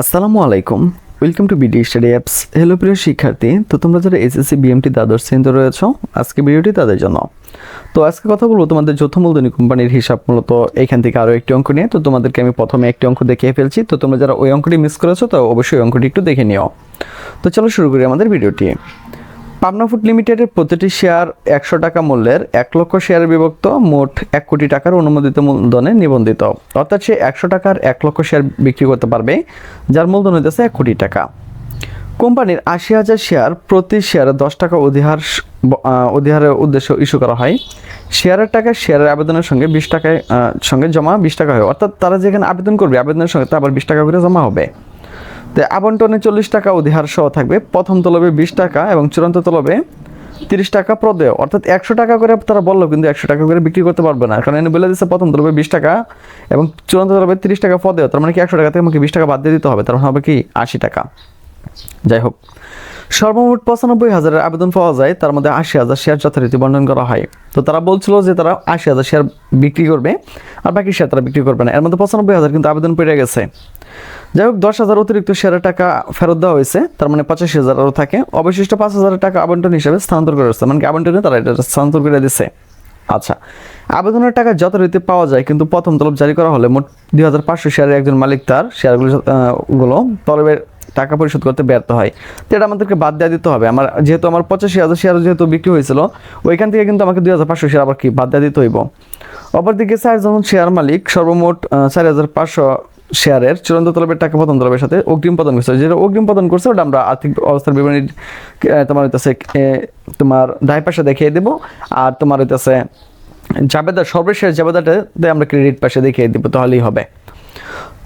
আসসালামু আলাইকুম। Welcome to BD study apps hello প্রিয় শিক্ষার্থী। তো তোমরা যারা এসএসসি বিএমটি দ্বাদশ শ্রেণীতে রয়েছো, আজকে ভিডিওটি তাদের জন্য। তো আজকে কথা বলব তোমাদের যৌথ মূলধনী কোম্পানির হিসাব, মূলত এখান থেকে আরও একটি অঙ্ক নিয়ে। তো তোমাদেরকে আমি প্রথমে একটি অঙ্ক দেখিয়ে ফেলছি। তো তোমরা যারা ওই অঙ্কটি মিস করেছ, তো অবশ্যই অঙ্কটি একটু দেখে নিও। তো চলো শুরু করি আমাদের ভিডিওটি। পাবনা ফুড লিমিটেডের প্রতিটি শেয়ার একশো টাকা মূল্যের এক লক্ষ শেয়ারে বিভক্ত মোট এক কোটি টাকার অনুমোদিত মূলধনে নিবন্ধিত। অর্থাৎ সে একশো টাকার এক লক্ষ শেয়ার বিক্রি করতে পারবে, যার মূলধন হইতেছে এক কোটি টাকা। কোম্পানির আশি হাজার শেয়ার প্রতি শেয়ারে দশ টাকা অধিহার অধিহারের উদ্দেশ্যে ইস্যু করা হয়। শেয়ারের টাকা শেয়ারের আবেদনের সঙ্গে বিশ টাকায় সঙ্গে জমা বিশ টাকা হয়। অর্থাৎ তারা যেখানে আবেদন করবে, আবেদনের সঙ্গে তা আবার বিশ টাকা করে জমা হবে। তো আবন্টনে চল্লিশ টাকা অধিহার সহ থাকবে। প্রথম তলবে বিশ টাকা এবং চূড়ান্ত তলবে তিরিশ টাকা প্রদেয়। অর্থাৎ একশো টাকা করে তারা বলল, কিন্তু একশো টাকা করে বিক্রি করতে পারবে না। কারণ এনে বলে দিচ্ছে প্রথম তলবে বিশ টাকা এবং চূড়ান্ত তলবে তিরিশ টাকা প্রদেয়। তার মানে কি একশো টাকা থেকে আমাকে বিশ টাকা বাদ দিয়ে দিতে হবে? তার মানে হবে কি আশি টাকা। যাই হোক, সর্বমোট পঁচানব্বই হাজারের আবেদন পাওয়া যায়। তার মধ্যে আশি হাজার শেয়ার যথারীতি বন্টন করা হয়। তো তারা বলছিল যে তারা আশি হাজার শেয়ার বিক্রি করবে, আর বাকি শেয়ার তারা বিক্রি করবে না। এর মধ্যে পঁচানব্বই হাজার কিন্তু আবেদন পেয়ে গেছে। যাই হোক, দশ হাজার অতিরিক্ত শেয়ারের টাকা ফেরত দেওয়া হয়েছে। তার মানে পঁচাশি হাজার আরও থাকে। অবশিষ্ট পাঁচ হাজার টাকা আবন্টন হিসেবে স্থানান্তর করে দিচ্ছে মানে আবন্টনে তারা এটা স্থানান্তর করে দিচ্ছে আচ্ছা আবেদনের টাকা যত যথারীতি পাওয়া যায়, কিন্তু প্রথম তলব জারি করা হলে মোট দুই হাজার পাঁচশো শেয়ারের একজন মালিক তার শেয়ারগুলো গুলো তলবের টাকা পরিশোধ করতে ব্যর্থ হয়। তো এটা আমাদেরকে বাদ দেওয়া দিতে হবে। আমার যেহেতু আমার পঁচাশি হাজার শেয়ার যেহেতু বিক্রি হয়েছিল, ওইখান থেকে কিন্তু আমাকে দুই হাজার পাঁচশো শেয়ার আবার কি বাদ দেওয়া দিতে হইব? অপরদিকে চারজন শেয়ার মালিক সর্বমোট চার হাজার পাঁচশো শেয়ারের চূড়ান্ত তলবের টাকা প্রদান তলবের সাথে অগ্রিম প্রদান করছে। যেটা অগ্রিম প্রদান করছে, ওটা আমরা আর্থিক অবস্থার বিবরণী তোমার হইতেছে তোমার ডাই পাশে দেখিয়ে দেবো। আর তোমার হইতেছে জাবেদা সর্বশেষ জাবেদাটাতে আমরা ক্রেডিট পাশে দেখিয়ে দিব, তাহলেই হবে।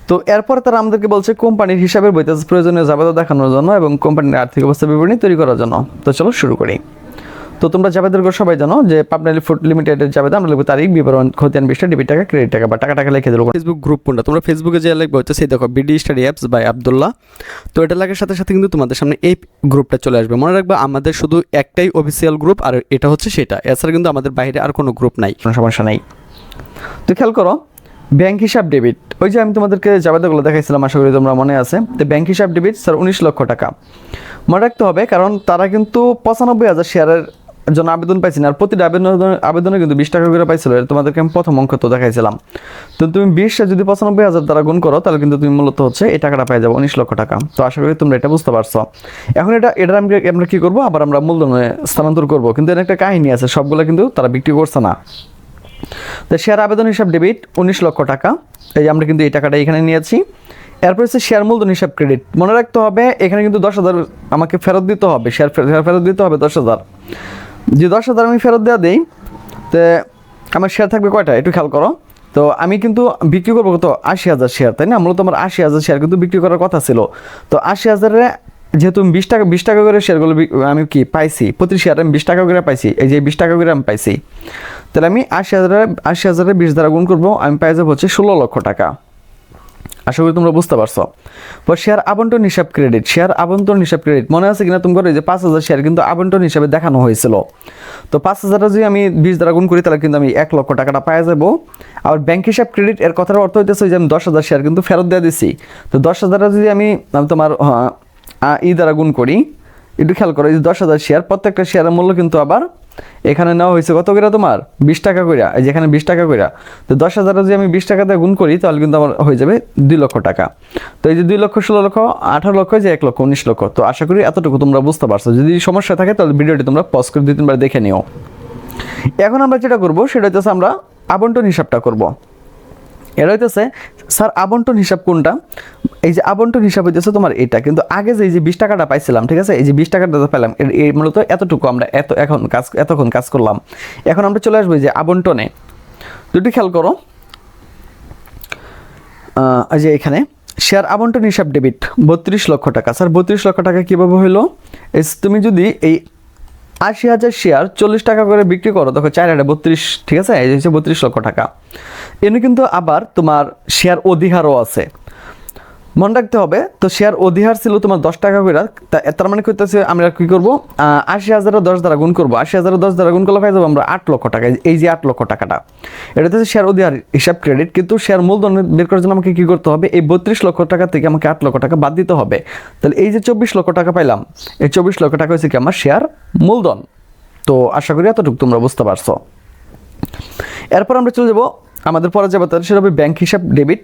তো এরপর তারা আমাদেরকে বলছে, কোম্পানির হিসাবের বইতে প্রয়োজনীয় জাবেদা দেখানোর জন্য এবং কোম্পানির আর্থিক অবস্থা বিবরণী তৈরি করার জন্য। তো চলো শুরু করি। তো তোমরা জাবেদের গো সবাই জানো যে পাবনা ফুড লিমিটেডের জাবেদা আমরা লিখব তারিখ বিবরণ খতিয়ান বিশটা ডিবিট টাকা ক্রেডিট টাকা বা টাকা টাকা লিখে দিল ফেসবুক গ্রুপ কোনটা? তোমরা ফেসবুকে যে লিখবে হচ্ছে সেই দেখো BD study apps by Abdullah তো এটা লাগার সাথে সাথে কিন্তু তোমাদের সামনে এই গ্রুপটা চলে আসবে। মনে রাখবে আমাদের শুধু একটাই অফিসিয়াল গ্রুপ আর এটা হচ্ছে সেটা। এছাড়া কিন্তু আমাদের বাইরে আর কোনো গ্রুপ নাই। কোনো সমস্যা নাই। তো খেয়াল করো ব্যাংক হিসাব ডেবিট ওই যে আমি তোমাদেরকে জাবেদাগুলো দেখাইছিলাম আশা করি তোমরা মনে আছে। তো ব্যাংক হিসাব ডেবিট স্যার উনিশ লক্ষ টাকা। মনে রাখতে হবে কারণ তারা কিন্তু পঁচানব্বই হাজার শেয়ারের জন্য আবেদন পাইছি আর প্রতিটা আবেদন আবেদনে কিন্তু বিশ টাকা করে পাইছিল। তোমাদেরকে আমি প্রথম অঙ্ক তো দেখাইছিলাম। তো তুমি বিশটা যদি পঁচানব্বই হাজার দ্বারা গুণ করো, তাহলে কিন্তু তুমি মূলত হচ্ছে এই টাকাটা পাই যাব, উনিশ লক্ষ টাকা। তো আশা করি তোমরা এটা বুঝতে পারছ। এখন এটা এটা আমি আমরা কি করব? আবার আমরা মূলধনে স্থানান্তর করব। কিন্তু এর একটা কাহিনী আছে, সবগুলো কিন্তু তারা বিক্রি করছে না। তো শেয়ার আবেদন হিসাব ডেবিট উনিশ লক্ষ টাকা। এই আমরা কিন্তু এই টাকাটা এখানে নিয়েছি। এরপর হচ্ছে শেয়ার মূলধন হিসাব ক্রেডিট মনে রাখতে হবে, এখানে কিন্তু দশ হাজার আমাকে ফেরত দিতে হবে। শেয়ার ফেরত দিতে হবে দশ হাজার। যে দশ হাজার আমি ফেরত দেওয়া দিই, তো আমার শেয়ার থাকবে কয়টা? একটু খেয়াল করো। তো আমি কিন্তু বিক্রি করব কত? আশি হাজার শেয়ার তাই না? মূলত আমার আশি হাজার শেয়ার কিন্তু বিক্রি করার কথা ছিল। তো আশি হাজারে যেহেতু আমি বিশ টাকা বিশ টাকা করে শেয়ারগুলো আমি কি পাইছি? প্রতি শেয়ারে আমি বিশ টাকা করে পাইছি। এই যে বিশ টাকা করে আমি পাইছি। তাহলে আমি আশি হাজারে আশি হাজারে বিশ দ্বারা গুণ করব, আমি পাই যাব হচ্ছে ষোলো লক্ষ টাকা। আশা করি তোমরা বুঝতে পারছ। পর শেয়ার আবন্টন হিসাব ক্রেডিট শেয়ার আবন্টন হিসাব ক্রেডিট মনে আছে কিনা তোমার যে পাঁচ হাজার শেয়ার কিন্তু আবন্টন হিসাবে দেখানো হয়েছিল। তো পাঁচ হাজারটা যদি আমি বিশ দ্বারা গুণ করি, তাহলে কিন্তু আমি এক লক্ষ টাকাটা পাওয়া যাব। আর ব্যাংক হিসাব ক্রেডিট এর কথার অর্থ হইতেছে যে আমি দশ হাজার শেয়ার কিন্তু ফেরত দিয়ে দিছি। তো দশ হাজারটা যদি আমি তোমার ই দ্বারা গুণ করি একটু খেয়াল করো, এই দশ হাজার শেয়ার প্রত্যেকটা শেয়ারের মূল্য কিন্তু আবার এখানে নেওয়া হয়েছে কত করে তোমার? বিশ টাকা করে, এই যে এখানে বিশ টাকা করে। তো দশ হাজার যদি আমি বিশ টাকা দিয়ে গুণ করি, তাহলে কিন্তু আমার হয়ে যাবে দুই লক্ষ টাকা। তো এই যে দুই লক্ষ, ষোলো লক্ষ, আঠারো লক্ষ, যে এক লক্ষ, উনিশ লক্ষ, তো আশা করি এতটুকু তোমরা বুঝতে পারছ। যদি সমস্যা থাকে, তাহলে ভিডিওটি তোমরা পজ করে দুই তিনবার দেখে নিও। এখন আমরা যেটা করব, সেটা হচ্ছে আমরা আবন্টন হিসাবটা করব। এটা হইতেছে, স্যার, আবন্টন হিসাব কোনটা? এই যে আবন্টন হিসাব হইতেছে তোমার এটা, কিন্তু আগে যে, এই যে বিশ টাকাটা পাইছিলাম, ঠিক আছে, এই যে বিশ টাকাটা পেলাম, এর- এই মূলত এতটুকু আমরা এত, এখন কাজ, এতক্ষণ কাজ করলাম। এখন আমরা চলে আসব যে আবন্টনে। দুটি খেয়াল করো। যে এখানে, শেয়ার আবন্টন হিসাব ডেবিট, বত্রিশ লক্ষ টাকা। স্যার, বত্রিশ লক্ষ টাকা কীভাবে হইল? এই তুমি যদি এই আশি হাজার শেয়ার চল্লিশ টাকা করে বিক্রি করো। তখন চার হাজার বত্রিশ, ঠিক আছে? এই হচ্ছে বত্রিশ লক্ষ টাকা। এনে কিন্তু আবার তোমার শেয়ার অধিকারও আছে। মনে রাখতে হবে, তো শেয়ার অধিহার ছিল তোমার দশ টাকা করে তার মানে করতেছে আমরা কি করব? আশি হাজারের দশ দ্বারা গুণ করব। আশি হাজারের দশ দ্বারা গুণ করলে পাই যাব আমরা আট লক্ষ টাকা, এই যে আট লক্ষ টাকাটা। এটা হচ্ছে শেয়ার অধিহার হিসাব ক্রেডিট কিন্তু শেয়ার মূলধন বের করার জন্য আমাকে কি করতে হবে? এই বত্রিশ লক্ষ টাকা থেকে আমাকে আট লক্ষ টাকা বাদ দিতে হবে। তাহলে এই যে চব্বিশ লক্ষ টাকা পাইলাম, এই চব্বিশ লক্ষ টাকা হচ্ছে কি আমার শেয়ার মূলধন? তো আশা করি এতটুকু তোমরা বুঝতে পারছ। এরপর আমরা চলে যাব, আমাদের পরে যাব, তাহলে সেটা হবে ব্যাংক হিসাব ডেবিট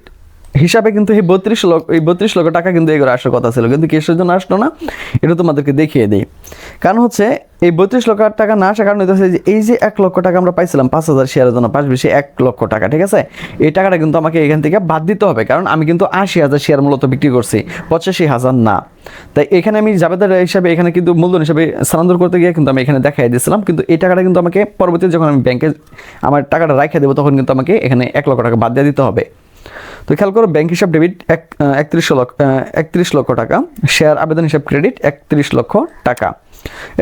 হিসাবে কিন্তু এই বত্রিশ লক্ষ এই বত্রিশ লক্ষ টাকা কিন্তু এগুলো আসার কথা ছিল। কিন্তু কিসের জন্য আসলো না? এটা তোমাদেরকে দেখিয়ে দিই। কারণ হচ্ছে, এই বত্রিশ লক্ষ টাকা না আসার কারণ হচ্ছে এই যে এক লক্ষ টাকা আমরা পাইছিলাম পাঁচ হাজার শেয়ারের জন্য, পাঁচ বেশি এক লক্ষ টাকা, ঠিক আছে? এই টাকাটা কিন্তু আমাকে এখান থেকে বাদ দিতে হবে। কারণ আমি কিন্তু আশি হাজার শেয়ার মূলত বিক্রি করছি, পঁচাশি হাজার না। তাই এখানে আমি জাবেদার হিসাবে, এখানে কিন্তু মূলধন হিসাবে স্থানান্তর করতে গিয়ে কিন্তু আমি এখানে দেখাই দিয়েছিলাম। কিন্তু এই টাকাটা কিন্তু আমাকে পরবর্তীতে যখন আমি ব্যাংকে আমার টাকাটা রাখে দেবো, তখন কিন্তু আমাকে এখানে এক লক্ষ টাকা বাদ দিয়ে দিতে হবে। তো খেয়াল করো ব্যাংক হিসাব ডেবিট এক একত্রিশ লক্ষ একত্রিশ লক্ষ টাকা শেয়ার আবেদন হিসাব ক্রেডিট একত্রিশ লক্ষ টাকা।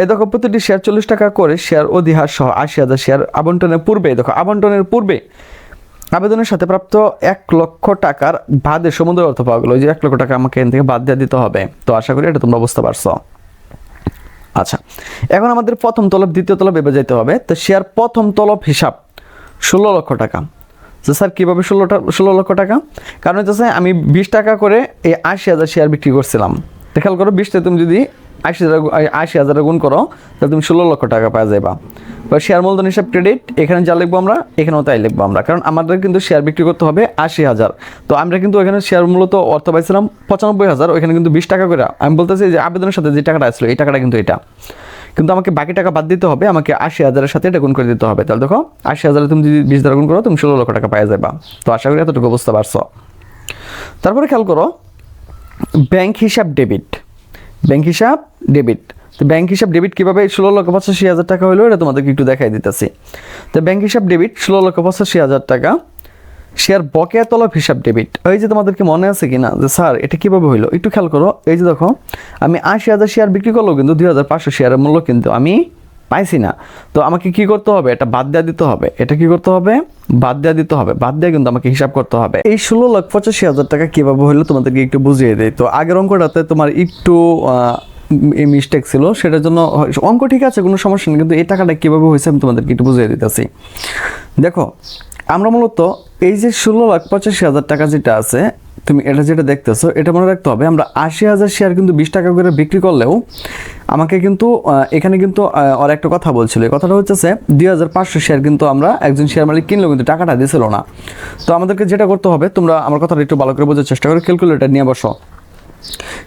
এই দেখো প্রতিটি শেয়ার চল্লিশ টাকা করে শেয়ার অধিহার সহ আশি হাজার শেয়ার আবন্টনের পূর্বে দেখো আবন্টনের পূর্বে আবেদনের সাথে প্রাপ্ত এক লক্ষ টাকার বাদে সমুদ্র অর্থ পাওয়া গেলো। যে এক লক্ষ টাকা আমাকে এখান থেকে বাদ দিয়ে দিতে হবে। তো আশা করি এটা তোমরা বুঝতে পারছ। আচ্ছা এখন আমাদের প্রথম তলব, দ্বিতীয় তলব এবার যেতে হবে। তো শেয়ার প্রথম তলব হিসাব ষোলো লক্ষ টাকা। তো স্যার, কীভাবে ষোলোটা, ষোলো লক্ষ টাকা? কারণ হচ্ছে আমি বিশ টাকা করে এই আশি হাজার শেয়ার বিক্রি করছিলাম। খেয়াল করো, বিশটা তুমি যদি আশি হাজার আশি হাজারে গুণ করো, তাহলে তুমি ষোলো লক্ষ টাকা পাওয়া যাবা বা শেয়ার মূলধন হিসাব ক্রেডিট এখানে যা লিখব আমরা, এখানেও তাই লিখব আমরা। কারণ আমাদের কিন্তু শেয়ার বিক্রি করতে হবে আশি হাজার। তো আমরা কিন্তু এখানে শেয়ার মূলত অর্থ পাইছিলাম পঁচানব্বই হাজার, ওইখানে কিন্তু বিশ টাকা করে। আমি বলতেছি যে আবেদনের সাথে যে টাকাটা আসলো এই টাকাটা কিন্তু এটা। কিন্তু আমাকে বাকি টাকা বাদ দিতে হবে, আমাকে আশি হাজারের সাথে এটা গুণ করে দিতে হবে। তাহলে দেখো, আশি হাজারে তুমি যদি বিশ দ্বারা গুণ করো, তুমি ষোলো লক্ষ টাকা পাওয়া যাবা তো আশা করি এতটুকু বুঝতে পারছ। তারপরে খেয়াল করো, ব্যাংক হিসাব ডেবিট। ব্যাংক হিসাব ডেবিট। তো ব্যাংক হিসাব ডেবিট কীভাবে ষোলো লক্ষ পঁচাশি হাজার টাকা হলো এটা তোমাদেরকে একটু দেখাই দিতেছি। তো ব্যাংক হিসাব ডেবিট ষোলো লক্ষ পঁচাশি হাজার টাকা শেয়ার বকেয়া তলব হিসাব ডেবিট এই যে তোমাদেরকে মনে আছে কি না যে, স্যার, এটা কীভাবে হইল? একটু খেয়াল করো। এই যে দেখো, আমি আশি হাজার শেয়ার বিক্রি করলেও কিন্তু দুই হাজার পাঁচশো শেয়ারের মূল্য কিন্তু আমি পাইছি না। তো আমাকে কি করতে হবে? এটা বাদ দেওয়া দিতে হবে। এটা কি করতে হবে? বাদ দেওয়া দিতে হবে। বাদ দেওয়া কিন্তু আমাকে হিসাব করতে হবে। এই ষোলো লাখ পঁচাশি হাজার টাকা কীভাবে হইল তোমাদেরকে একটু বুঝিয়ে দেয় তো আগের অঙ্কটাতে তোমার একটু এই মিস্টেক ছিল। সেটার জন্য অঙ্ক ঠিক আছে, কোনো সমস্যা নেই। কিন্তু এই টাকাটা কীভাবে হয়েছে আমি তোমাদেরকে একটু বুঝিয়ে দিতেছি। দেখো আমরা মূলত এই যে ষোলো লাখ পঁচাশি হাজার টাকা যেটা আছে, তুমি এটা যেটা দেখতেছো, এটা মনে রাখতে হবে, আমরা আশি হাজার শেয়ার কিন্তু বিশ টাকা করে বিক্রি করলেও আমাকে কিন্তু এখানে কিন্তু আর একটা কথা বলছিল। এই কথাটা হচ্ছে দুই হাজার পাঁচশো শেয়ার কিন্তু আমরা একজন শেয়ার মালিক কিনলেও কিন্তু টাকাটা দিছিল না। তো আমাদেরকে যেটা করতে হবে, তোমরা আমার কথাটা একটু ভালো করে বোঝার চেষ্টা করো ক্যালকুলেটার নিয়ে বসো।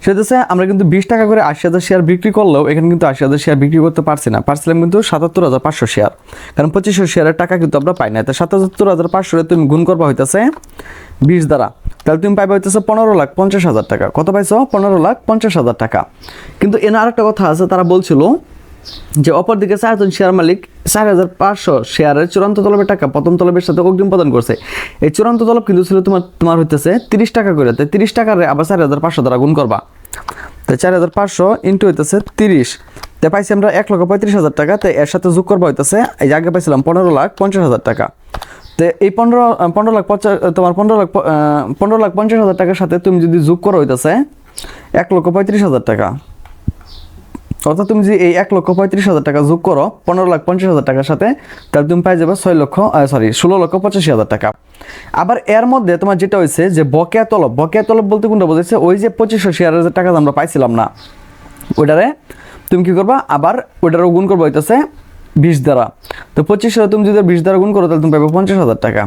সেটা আমরা কিন্তু বিশ টাকা করে আশি হাজার শেয়ার বিক্রি করলেও এখানে কিন্তু আশি হাজার শেয়ার বিক্রি করতে পারছি না। পারছিলাম কিন্তু সাতাত্তর হাজার পাঁচশো শেয়ার কারণ পঁচিশশো শেয়ারের টাকা কিন্তু আমরা পাই না তো সাতাত্তর হাজার পাঁচশো তুমি গুণ করবা হইতেছে বিশ দ্বারা। তাহলে তুমি পাইবা হইতেছে পনেরো লাখ পঞ্চাশ হাজার টাকা। কত পাইছো? পনেরো লাখ পঞ্চাশ হাজার টাকা। কিন্তু এনে আরেকটা কথা আছে, তারা বলছিল যে অপরদিকে চারজন শেয়ার মালিক চার হাজার পাঁচশো শেয়ারের চূড়ান্ত তলবের টাকা, প্রথম তলবের সাথে অগ্রিম প্রদান করছে। এই চূড়ান্ত তলব কিন্তু ছিল তোমার তোমার হইতেছে তিরিশ টাকা করে। তাই তিরিশ টাকার আবার চার হাজার পাঁচশো দ্বারা গুণ করবা। তাই চার হাজার পাঁচশো ইন্টু হইতেছে তিরিশ। তাই পাইছি আমরা এক লক্ষ পঁয়ত্রিশ হাজার টাকা। তাই এর সাথে যোগ করবা হইতেছে, এই আগে পাইছিলাম পনেরো লাখ পঞ্চাশ হাজার টাকা। তো এই পনেরো পনেরো লাখ পঞ্চাশ তোমার পনেরো লাখ পনেরো লাখ পঞ্চাশ হাজার টাকার সাথে তুমি যদি যোগ করো হইতেছে, এক লক্ষ পঁয়ত্রিশ হাজার টাকা। অর্থাৎ তুমি যদি এই এক লক্ষ পঁয়ত্রিশ হাজার টাকা যোগ করো, পনেরো লাখ পঞ্চাশ হাজার টাকার সাথে, তাহলে তুমি পাই যাবে ছয় লক্ষ সরি ষোলো লক্ষ পঁচাশি হাজার টাকা। আবার এর মধ্যে তোমার যেটা হয়েছে যে বকেয়া তলব বকেয়া তলব বলতে কোনটা বোঝাচ্ছে ওই যে পঁচিশশো শেয়ারের হাজার টাকা আমরা পাইছিলাম না, ওইটারে তুমি কি করবা? আবার ওইটারও গুণ করব হইতেছে বিশ দ্বারা। তো পঁচিশ হাজার তুমি যদি বিশ দ্বারা গুণ করো, তাহলে তুমি পাবে পঞ্চাশ হাজার টাকা।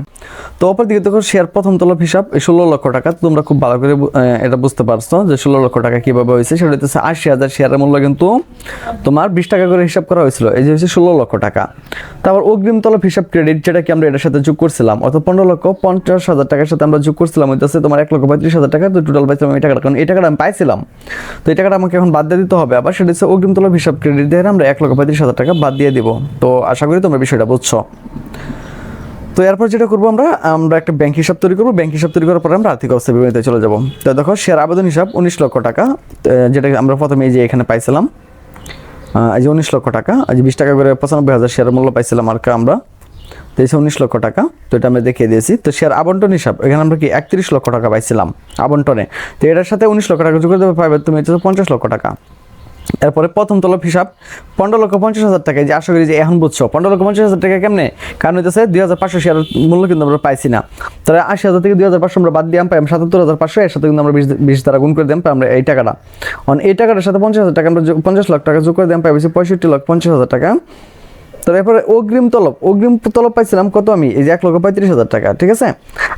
তো অপর দিকে দেখো শেয়ার প্রথম তলব হিসাব ষোলো লক্ষ টাকা তোমরা খুব ভালো করে এটা বুঝতে পারছ যে ষোলো লক্ষ টাকা কীভাবে হয়েছে। সেটা হচ্ছে আশি হাজার শেয়ারের মূল্য কিন্তু তোমার বিশ টাকা করে হিসাব করা হয়েছিল। এই যে হচ্ছে ষোলো লক্ষ টাকা। তারপর অগ্রিম তলব হিসাব ক্রেডিট যেটা কি আমরা এটার সাথে যোগ করছিলাম, অর্থাৎ পনেরো লক্ষ পঞ্চাশ হাজার টাকার সাথে আমরা যোগ করছিলাম, হইতেছে তোমার এক লক্ষ পঁয়ত্রিশ হাজার টাকা, তো টোটাল পাইছিলাম এই টাকাটা। কারণ এই টাকাটা আমি পাইছিলাম। তো এই টাকাটা আমাকে এখন বাদ দিয়ে দিতে হবে। আবার সেটা হচ্ছে অগ্রিম তলব হিসাব ক্রেডিট দিয়ে আমরা এক লক্ষ পঁয়ত্রিশ হাজার টাকা বাদ দিয়ে দিব। তো আশা করি তোমরা বিষয়টা, বুঝছ? তো এরপর যেটা করব আমরা আমরা একটা ব্যাংক হিসাব তৈরি করব। ব্যাংক হিসাব তৈরি করার পরে আমরা আর্থিক অবস্থা বিবরণীতে চলে যাব। তো দেখো, শেয়ার আবেদন হিসাব উনিশ লক্ষ টাকা যেটা আমরা প্রথমে এই যে এখানে পাইছিলাম এই যে উনিশ লক্ষ টাকা আজ বিশ টাকা করে পঁচানব্বই হাজার শেয়ার মূল্য পাইছিলাম আর আমরা, তো এই উনিশ লক্ষ টাকা, তো এটা আমরা দেখিয়ে দিয়েছি। তো শেয়ার আবন্টন হিসাব, এখানে আমরা কি একত্রিশ লক্ষ টাকা পাইছিলাম আবন্টনে, তো এটার সাথে উনিশ লক্ষ টাকা যোগ করে দেবে পাবে তুমি পঞ্চাশ লক্ষ টাকা। এরপরে প্রথম তলব হিসাব পনেরো লক্ষ পঞ্চাশ হাজার টাকা এই যে আশা করি যে এখন বুঝছ, পনেরো লক্ষ পঞ্চাশ হাজার টাকা কেমনে? কারণ হইতেছে দুই হাজার পাঁচশো শেয়ার মূল্য কিন্তু আমরা পাইছি না। তাহলে আশি হাজার থেকে দুই হাজার পাঁচশো আমরা বাদ দিলাম পাই সাতাত্তর হাজার পাঁচশো, এর সাথে কিন্তু আমরা বিশ বিশ দ্বারা গুণ করে দিলাম পাই আমরা এই টাকাটা। অন এই টাকাটার সাথে পঞ্চাশ হাজার টাকা আমরা পঞ্চাশ লাখ টাকা যোগ করে দিলাম পাই পঁয়ষট্টি লাখ পঞ্চাশ হাজার টাকা। তারপরে অগ্রিম তলব অগ্রিম তলব পাইছিলাম কত আমি? এই যে এক লক্ষ পঁয়ত্রিশ হাজার টাকা, ঠিক আছে?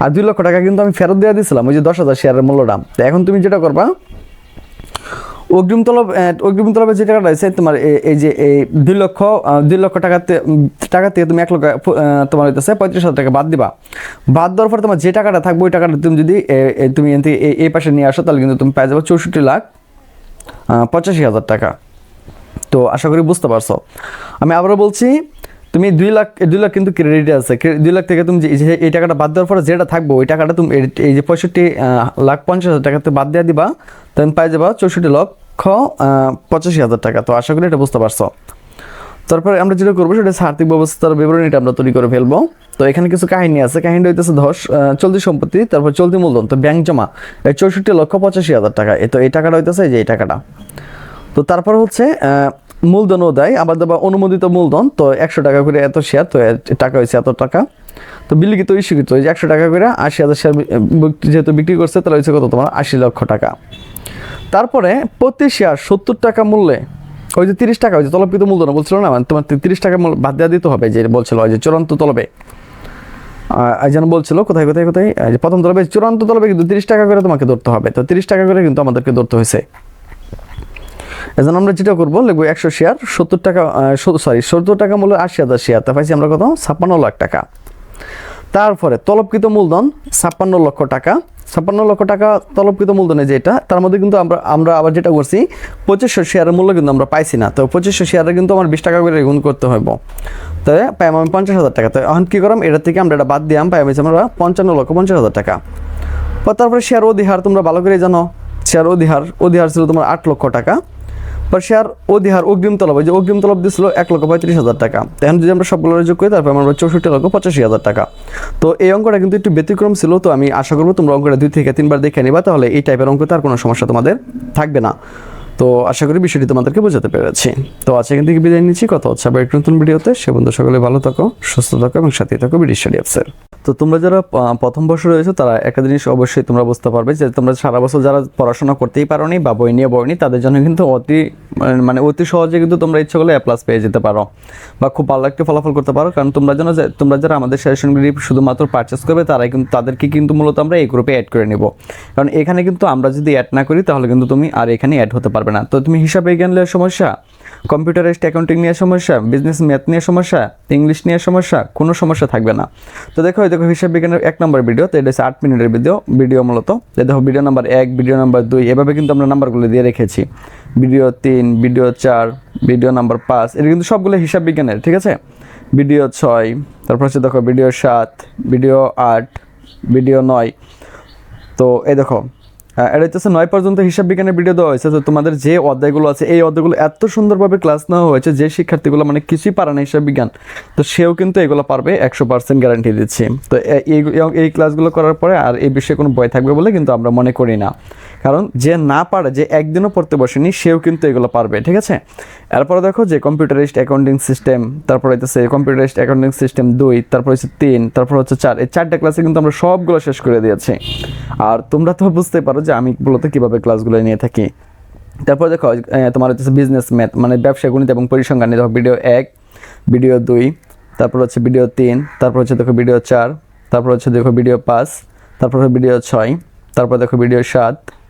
আর দুই লক্ষ টাকা কিন্তু আমি ফেরত দিয়ে দিয়েছিলাম ওই যে দশ হাজার শেয়ারের মূল্যটা। তো এখন তুমি যেটা করবা অগ্রিম তলব অগ্রিম তলবে যে টাকাটা আছে তোমার এই যে, এই দুই লক্ষ দুই লক্ষ টাকাতে টাকা থেকে তুমি এক লক্ষ তোমার হইতেছে পঁয়ত্রিশ হাজার টাকা বাদ দিবা। বাদ দেওয়ার পর তোমার যে টাকাটা থাকবে, ওই টাকাটা তুমি যদি তুমি এখান থেকে এই পাশে নিয়ে আসো, তাহলে কিন্তু তুমি পেয়ে যাব চৌষট্টি লাখ পঁচাশি হাজার টাকা। তো আশা করি বুঝতে পারছ। আমি আবারও বলছি তুমি দুই লাখ দুই লাখ কিন্তু ক্রেডিট আছে। দুই লাখ থেকে তুমি যে- এই টাকাটা বাদ দেওয়ার পরে যেটা থাকবে, ওই টাকাটা তুমি এই- যে পঁয়ষট্টি লাখ পঞ্চাশ হাজার টাকাতে বাদ দিয়ে দিবা, তুমি পাই যাবা চৌষট্টি লক্ষ পঁচাশি হাজার টাকা। তো আশা করি এটা বুঝতে পারছ। তারপরে আমরা যেটা করব, সেটা হচ্ছে আর্থিক ব্যবস্থার বিবরণীটা আমরা তৈরি করে ফেলব। তো এখানে কিছু কাহিনী আছে। কাহিনী হইতেছে ধস চলতি সম্পত্তি, তারপর চলতি মূলধন, তো ব্যাংক জমা। এই চৌষট্টি লক্ষ পঁচাশি হাজার টাকা। তো এই টাকাটা হইতেছে যে এই টাকাটা। তো তারপর হচ্ছে আহ, মূলধন ও দেয় আবার দেবা অনুমোদিত মূলধন তো একশো টাকা করে এত শেয়ার তো টাকা হয়েছে এত টাকা। তো বিলিখিত ইস্যুকৃত যে একশো টাকা করে আশি হাজার শেয়ার যেহেতু বিক্রি করছে তাহলে হয়েছে কত? তোমার আশি লক্ষ টাকা। তারপরে প্রতি শেয়ার সত্তর টাকা মূল্যে ওই যে তিরিশ টাকা ওই যে তলবকৃত মূলধন বলছিল না? মানে তোমার তিরিশ টাকা বাদ দেওয়া দিতে হবে যে বলছিল ওই যে চূড়ান্ত তলবে। যেন বলছিল কোথায় কোথায় কোথায়? প্রথম তলবে চূড়ান্ত তলবে কিন্তু তিরিশ টাকা করে তোমাকে ধরতে হবে। তো তিরিশ টাকা করে কিন্তু আমাদেরকে ধরতে হয়েছে। এজন্য আমরা যেটা করব, লিখব একশো শেয়ার, সত্তর টাকা সরি সত্তর টাকা মূল্য আশি হাজার শেয়ার। তা পাইছি আমরা কত? ছাপ্পান্ন লাখ টাকা। তারপরে তলবকৃত মূলধন, ছাপ্পান্ন লক্ষ টাকা। ছাপ্পান্ন লক্ষ টাকা তলবকৃত মূলধনে যেটা, তার মধ্যে কিন্তু আমরা আমরা আবার যেটা করছি, পঁচিশশো শেয়ারের মূল্য কিন্তু আমরা পাইছি না। তো পঁচিশশো শেয়ারে কিন্তু আমার বিশ টাকা করে গুণ করতে হইব। তো পাইম আমি পঞ্চাশ হাজার টাকা। তো এখন কী করলাম? এটা থেকে আমরা এটা বাদ দিলাম। পাইম আমরা পঞ্চান্ন লক্ষ পঞ্চাশ হাজার টাকা। তারপরে শেয়ার অধিহার তোমরা ভালো করে জানো। শেয়ার অধিহার অধিহার ছিল তোমার আট লক্ষ টাকা। শেয়ার অধিহার অগ্রিম তলব যে অগ্রিম তলব দিয়েছিল এক লক্ষ পঁয়ত্রিশ হাজার টাকা। এখন যদি আমরা সবগুলো যোগ করি, তারপর আমরা চৌষট্টি লক্ষ পঁচাশি হাজার টাকা। তো এই অঙ্কটা কিন্তু একটু ব্যতিক্রম ছিল, তো আমি আশা করব তোমরা অঙ্কটা দুই থেকে তিনবার দেখে নিবা, তাহলে এই টাইপের অঙ্কতে আর কোনো সমস্যা তোমাদের থাকবে না। তো আশা করি বিষয়টি তোমাদেরকে বোঝাতে পেরেছি। তো আজকে এখান থেকে বিদায় নিচ্ছি। কথা হচ্ছে আবার একটু নতুন ভিডিওতে। সে বন্ধু সকলে ভালো থাকো, সুস্থ থাকো এবং সাথে থাকো বিডি স্টাডি অ্যাপসের তো তোমরা যারা প্রথম বর্ষ রয়েছে, তারা একটা জিনিস অবশ্যই তোমরা বুঝতে পারবে যে তোমরা সারা বছর যারা পড়াশোনা করতেই পারোনি বা বই নিয়ে বইনি তাদের জন্য কিন্তু অতি, মানে- মানে অতি সহজে কিন্তু তোমরা ইচ্ছা করলে প্লাস পেয়ে যেতে পারো। বা খুব ভালো একটা ফলাফল করতে পারো। কারণ তোমরা যেন তোমরা যারা আমাদের সাজেশনগুলি শুধুমাত্র পারচেস করবে, তারাই কিন্তু, তাদেরকে কিন্তু মূলত আমরা এই গ্রুপে অ্যাড করে নেব। কারণ এখানে কিন্তু আমরা যদি অ্যাড না করি, তাহলে কিন্তু তুমি আর এখানে অ্যাড হতে পারবে না। তো তুমি হিসাব বিজ্ঞান নিয়ে সমস্যা কম্পিউটারাইজড অ্যাকাউন্টিং নিয়ে সমস্যা বিজনেস ম্যাথ নিয়ে সমস্যা ইংলিশ নিয়ে সমস্যা, কোনো সমস্যা থাকবে না। তো দেখো দেখো হিসাব বিজ্ঞানের এক নম্বর ভিডিও তো এটা হচ্ছে আট মিনিটের ভিডিও ভিডিও মূলত। দেখো ভিডিও নাম্বার এক ভিডিও নাম্বার দুই, এভাবে কিন্তু আমরা নাম্বারগুলো দিয়ে রেখেছি। ভিডিও তিন ভিডিও চার ভিডিও নাম্বার পাঁচ, এটা কিন্তু সবগুলো হিসাব বিজ্ঞানের, ঠিক আছে? ভিডিও ছয়, তারপর হচ্ছে দেখো ভিডিও সাত ভিডিও আট ভিডিও নয়। তো এই দেখো এটা হচ্ছে নয় পর্যন্ত হিসাব বিজ্ঞানের ভিডিও দেওয়া হয়েছে, তো তোমাদের যে অধ্যায়গুলো আছে, এই অধ্যায়গুলো এত সুন্দরভাবে ক্লাস নেওয়া হয়েছে, যে শিক্ষার্থীগুলো মানে কিছুই পারে না হিসাব বিজ্ঞান, তো সেও কিন্তু এগুলো পারবে, একশো পার্সেন্ট গ্যারান্টি দিচ্ছি। তো এই ক্লাসগুলো করার পরে আর এই বিষয়ে কোনো ভয় থাকবে বলে কিন্তু আমরা মনে করি না। কারণ যে না পারে, যে একদিনও পড়তে বসেনি, সেও কিন্তু এগুলো পারবে, ঠিক আছে? এরপরে দেখো যে কম্পিউটারাইজড অ্যাকাউন্টিং সিস্টেম তারপর হচ্ছে কম্পিউটারাইজড অ্যাকাউন্টিং সিস্টেম দুই, তারপর হচ্ছে তিন, তারপর হচ্ছে চার। এই চারটা ক্লাসে কিন্তু আমরা সবগুলো শেষ করে দিয়েছি। আর তোমরা তো বুঝতে পারো যে আমি মূলত কীভাবে ক্লাসগুলো নিয়ে থাকি। তারপর দেখো তোমার হচ্ছে বিজনেস ম্যাথ মানে ব্যবসা, গণিত এবং পরিসংখ্যান দেখো ভিডিও এক ভিডিও দুই, তারপর হচ্ছে ভিডিও তিন, তারপর হচ্ছে দেখো ভিডিও চার, তারপর হচ্ছে দেখো ভিডিও পাঁচ, তারপর ভিডিও ছয়, তারপর দেখো ভিডিও সাত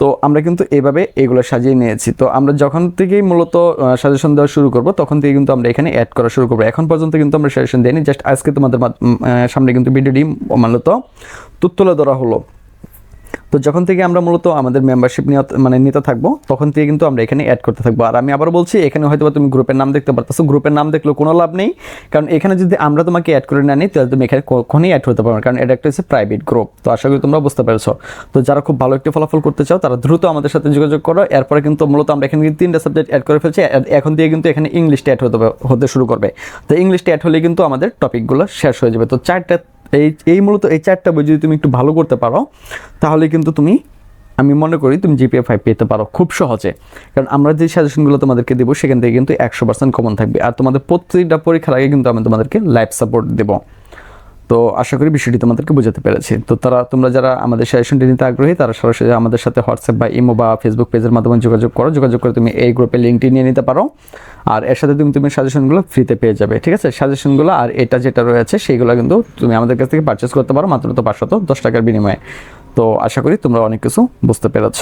তো আমরা কিন্তু এইভাবে এগুলো সাজিয়ে নিয়েছি। তো আমরা যখন থেকেই মূলত সাজেশন দেওয়া শুরু করব, তখন থেকে কিন্তু আমরা এখানে অ্যাড করা শুরু করব। এখন পর্যন্ত কিন্তু আমরা সাজেশন দিইনি জাস্ট আজকে তোমাদের সামনে কিন্তু ভিডিওটি মূলত তুলে ধরা হলো। তো যখন থেকে আমরা মূলত আমাদের মেম্বারশিপ নিয়ে মানে নিতে থাকব, তখন থেকে কিন্তু আমরা এখানে অ্যাড করতে থাকব। আর আমি আবার বলছি, এখানে হয়তো তুমি গ্রুপের নাম দেখতে পারতেছো। গ্রুপের নাম দেখলেও কোনো লাভ নেই। কারণ এখানে যদি আমরা তোমাকে অ্যাড করে না নিই, তাহলে তুমি এখানে কখনই অ্যাড হতে পারবে কারণ এটা একটা হচ্ছে প্রাইভেট গ্রুপ তো আশা করি তোমরা বুঝতে পেরেছ। তো যারা খুব ভালো একটি ফলাফল করতে চাও, তারা দ্রুত আমাদের সাথে যোগাযোগ করো। এরপরে কিন্তু মূলত আমরা এখানে কিন্তু তিনটা সাবজেক্ট অ্যাড করে ফেলছি। এখন দিয়ে কিন্তু এখানে ইংলিশটা অ্যাড হতে হতে শুরু করবে। তো ইংলিশটা অ্যাড হলে কিন্তু আমাদের টপিকগুলো শেষ হয়ে যাবে। তো চারটা এই এই মূলত এই চারটা বই যদি তুমি একটু ভালো করতে পারো, তাহলে কিন্তু তুমি, আমি মনে করি তুমি জিপিএ ফাইভ পেতে পারো খুব সহজে। কারণ আমরা যে সাজেশনগুলো তোমাদেরকে দেবো, সেখান থেকে কিন্তু একশো পার্সেন্ট কমন থাকবে। আর তোমাদের প্রতিটা পরীক্ষার আগে কিন্তু আমি তোমাদেরকে লাইফ সাপোর্ট দেবো। তো আশা করি বিষয়টি তোমাদেরকে বোঝাতে পেরেছি। তো তারা, তোমরা যারা আমাদের সাজেশনটি নিতে আগ্রহী, তারা সরাসরি আমাদের সাথে হোয়াটসঅ্যাপ বা ইমো বা ফেসবুক পেজের মাধ্যমে যোগাযোগ করো। যোগাযোগ করে তুমি এই গ্রুপে লিঙ্কটি নিয়ে নিতে পারো। আর এর সাথে তুমি তুমি সাজেশনগুলো ফ্রিতে পেয়ে যাবে, ঠিক আছে? সাজেশনগুলো আর এটা যেটা রয়েছে, সেইগুলো কিন্তু তুমি আমাদের কাছ থেকে পারচেস করতে পারো, মাত্র তো পাঁচশত দশ টাকার বিনিময়ে। তো আশা করি তোমরা অনেক কিছু বুঝতে পেরেছ।